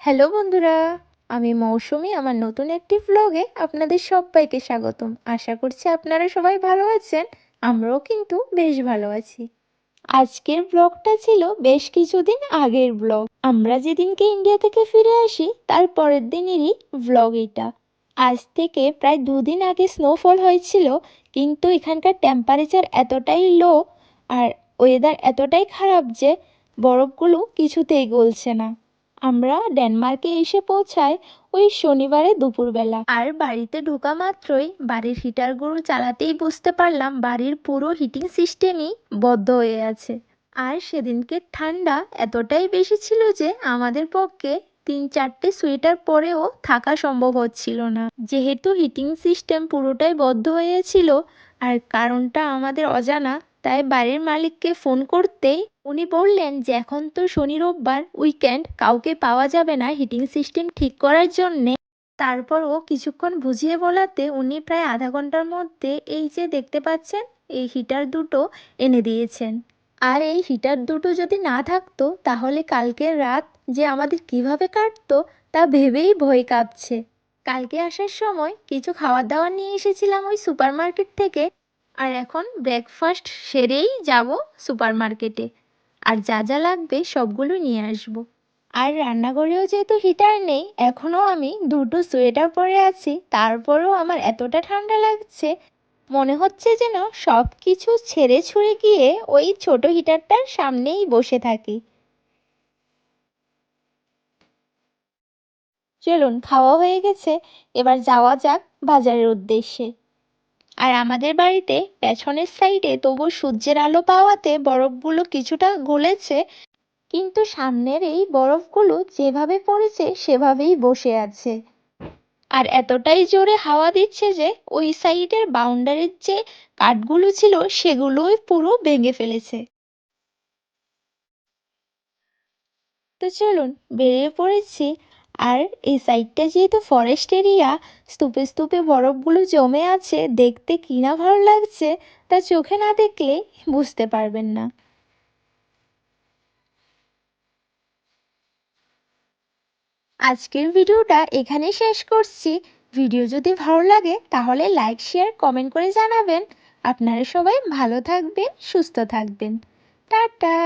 Hello বন্ধুরা, আমি মৌসুমি, আমার নতুন একটি ভ্লগে আপনাদের সবাইকে স্বাগতম। আশা করছি আপনারা সবাই ভালো আছেন, আমরাও কিন্তু বেশ ভালো আছি। আজকের ব্লগটা ছিল বেশ কিছুদিন আগের ব্লগ আমরা যেদিনকে ইন্ডিয়া থেকে ফিরে আসি, তার পরের দিনেরই ব্লগ এটা। আজ থেকে প্রায় দুদিন আগে স্নোফল হয়েছিল, কিন্তু এখানকার টেম্পারেচার এতটাই লো আর ওয়েদার এতটাই খারাপ যে বরফগুলো কিছুতেই গলছে না। আমরা ডেনমার্কে এসে পৌঁছাই ওই শনিবারে দুপুরবেলা। আর বাড়িতে ঢোকা মাত্রই বাড়ির হিটারগুলো চালাতেই বুঝতে পারলাম বাড়ির পুরো হিটিং সিস্টেমই বদ্ধ হয়ে আছে। আর সেদিনকে ঠান্ডা এতটাই বেশি ছিল যে আমাদের পক্ষে তিন চারটে সোয়েটার পরেও থাকা সম্ভব হচ্ছিল না। যেহেতু হিটিং সিস্টেম পুরোটাই বদ্ধ হয়েছিল, আর কারণটা আমাদের অজানা তাই বাড়ির মালিককে ফোন করতেই উনি বললেন যে এখন তো শনি রোববার উইকেন্ড কাউকে পাওয়া যাবে না হিটিং সিস্টেম ঠিক করার জন্যে। তারপরও কিছুক্ষণ বুঝিয়ে বলাতে উনি প্রায় আধা ঘণ্টার মধ্যে এই যে দেখতে পাচ্ছেন, এই হিটার দুটো এনে দিয়েছেন। আর এই হিটার দুটো যদি না থাকতো, তাহলে কালকের রাত যে আমাদের কীভাবে কাটতো, তা ভেবেই ভয় কাঁপছে। কালকে আসার সময় কিছু খাবার দাবার নিয়ে এসেছিলাম ওই সুপার মার্কেট থেকে আর এখন ব্রেকফাস্ট সেরেই যাব সুপার মার্কেটে আর যা যা লাগবে সবগুলো নিয়ে আসব। আর রান্নাঘরেও যেহেতু হিটার নেই এখনও আমি দুটো সোয়েটার পরে আছি, তারপরেও আমার এতটা ঠান্ডা লাগছে, মনে হচ্ছে যেন সব কিছু ছেড়ে ছুঁড়ে গিয়ে ওই ছোট হিটারটার সামনেই বসে থাকি। চলুন, খাওয়া হয়ে গেছে, এবার যাওয়া যাক বাজারের উদ্দেশ্যে। আর আমাদের বাড়িতে পেছনের সাইডে তবু সূর্যের আলো পাওয়াতে বরফগুলো কিছুটা গলেছে, কিন্তু সামনের এই বরফগুলো যেভাবে পড়েছে সেভাবেই বসে আছে। আর এতটাই জোরে হাওয়া দিচ্ছে যে ওই সাইডের বাউন্ডারির যে কাঠগুলো ছিল সেগুলোই পুরো ভেঙে ফেলেছে। তো চলুন, বেরিয়ে পড়েছি আর এই সাইডটা যেহেতু ফরেস্ট এরিয়া স্তূপে স্তূপে বরফগুলো জমে আছে, দেখতে কি না ভালো লাগছে, তা চোখে না দেখলে বুঝতে পারবেন না। আজকের ভিডিওটা এখানেই শেষ করছি। ভিডিও যদি ভালো লাগে, তাহলে লাইক শেয়ার কমেন্ট করে জানাবেন। আপনারা সবাই ভালো থাকবেন, সুস্থ থাকবেন। টাটা!